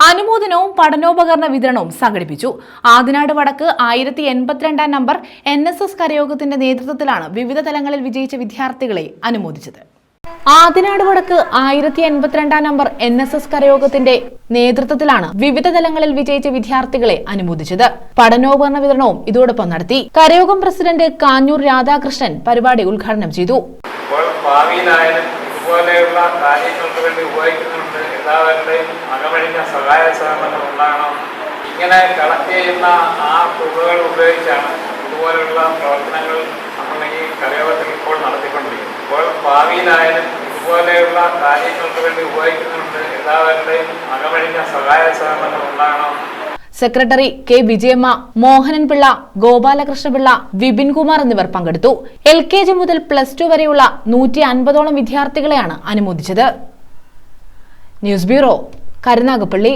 അനുമോദനവും പഠനോപകരണ വിതരണവും സംഘടിപ്പിച്ചു. ആദിനാട് വടക്ക് ആയിരത്തി എൺപത്തിരണ്ടാം നമ്പർ എൻ എസ് എസ് കരയോഗത്തിന്റെ നേതൃത്വത്തിലാണ് വിവിധ തലങ്ങളിൽ വിജയിച്ച വിദ്യാർത്ഥികളെ അനുമോദിച്ചത്. ആദിനാട് വടക്ക് ആയിരത്തി എൺപത്തിരണ്ടാം നമ്പർ എൻ എസ് എസ് കരയോഗത്തിന്റെ നേതൃത്വത്തിലാണ് വിവിധ തലങ്ങളിൽ വിജയിച്ച വിദ്യാർത്ഥികളെ അനുമോദിച്ചത്. പഠനോപകരണ വിതരണവും ഇതോടൊപ്പം നടത്തി. കരയോഗം പ്രസിഡന്റ് കാഞ്ഞൂർ രാധാകൃഷ്ണൻ പരിപാടി ഉദ്ഘാടനം ചെയ്തു. ഇതുപോലെയുള്ള കാര്യങ്ങൾക്ക് വേണ്ടി ഉപയോഗിക്കുന്നുണ്ട്. എല്ലാവരുടെയും അകമഴിഞ്ഞ സഹായ സഹകരണങ്ങൾ ഉണ്ടാകണം. ഇങ്ങനെ കളക്ട് ചെയ്യുന്ന ആ തുകകൾ ഉപയോഗിച്ചാണ് ഇതുപോലെയുള്ള പ്രവർത്തനങ്ങൾ നമ്മൾ ഈ കലയോഗത്തിൽ ഇപ്പോൾ നടത്തിക്കൊണ്ടിരിക്കുന്നത്. ഇപ്പോൾ ഭാവിയിലായാലും ഇതുപോലെയുള്ള കാര്യങ്ങൾക്ക് വേണ്ടി ഉപയോഗിക്കുന്നുണ്ട്. എല്ലാവരുടെയും അകമഴിഞ്ഞ സഹായ സഹകരണങ്ങൾ ഉണ്ടാകണം. സെക്രട്ടറി കെ വിജയമ്മ മോഹനൻപിള്ള ഗോപാലകൃഷ്ണപിള്ള വിപിൻ കുമാർ എന്നിവർ പങ്കെടുത്തു. എൽ കെ ജി മുതൽ പ്ലസ് ടു വരെയുള്ള നൂറ്റി അൻപതോളം വിദ്യാർത്ഥികളെയാണ് അനുമോദിച്ചത്. News bureau Karunagappally.